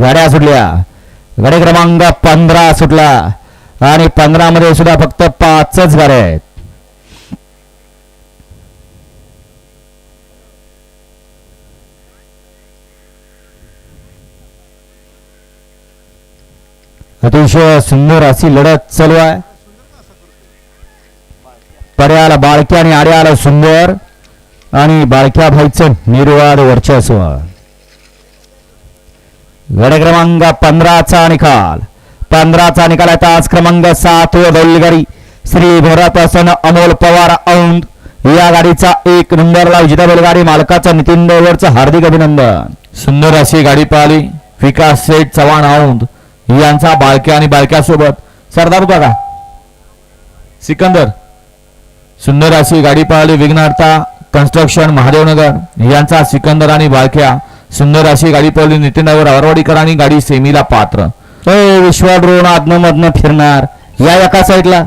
गाड्या सुटल्या. गाडी क्रमांक पंधरा सुटला. आणि पंधरा मध्ये सुद्धा फक्त पाचच गाड्या आहेत. अतिशय सुंदर अशी लढत चालू आहे. पर्याला बाळक्या आणि आड्याला सुंदर आणि बाळक्या भाईचं निर्वाद वर्चस्व. गड क्रमांक पंधराचा निकाल. पंधराचा निकाल आहे तास क्रमांक सात व बैलगाडी. श्री भरतसन अमोल पवार औंध. या गाडीचा एक नंबरला विजेता बैलगाडी मालकाचं नितीन देवरचं हार्दिक अभिनंदन. सुंदर अशी गाडी पाहिली. विकास सेठ चव्हाण औंध यांचा बाळक्या आणि बाळक्यासोबत. सरदार काका सिकंदर. सुंदर अशी गाडी पाहिली. विघ्नार्था कन्स्ट्रक्शन महादेवनगर यांचा सिकंदर आणि बाळक्या. सुंदर अशी गाडी पळली नितीनावर अरवाडीकर आणि गाडी सेमीला पात्र. विश्वा ड्रोन आदन मधनं फिरणार. या एका साईडला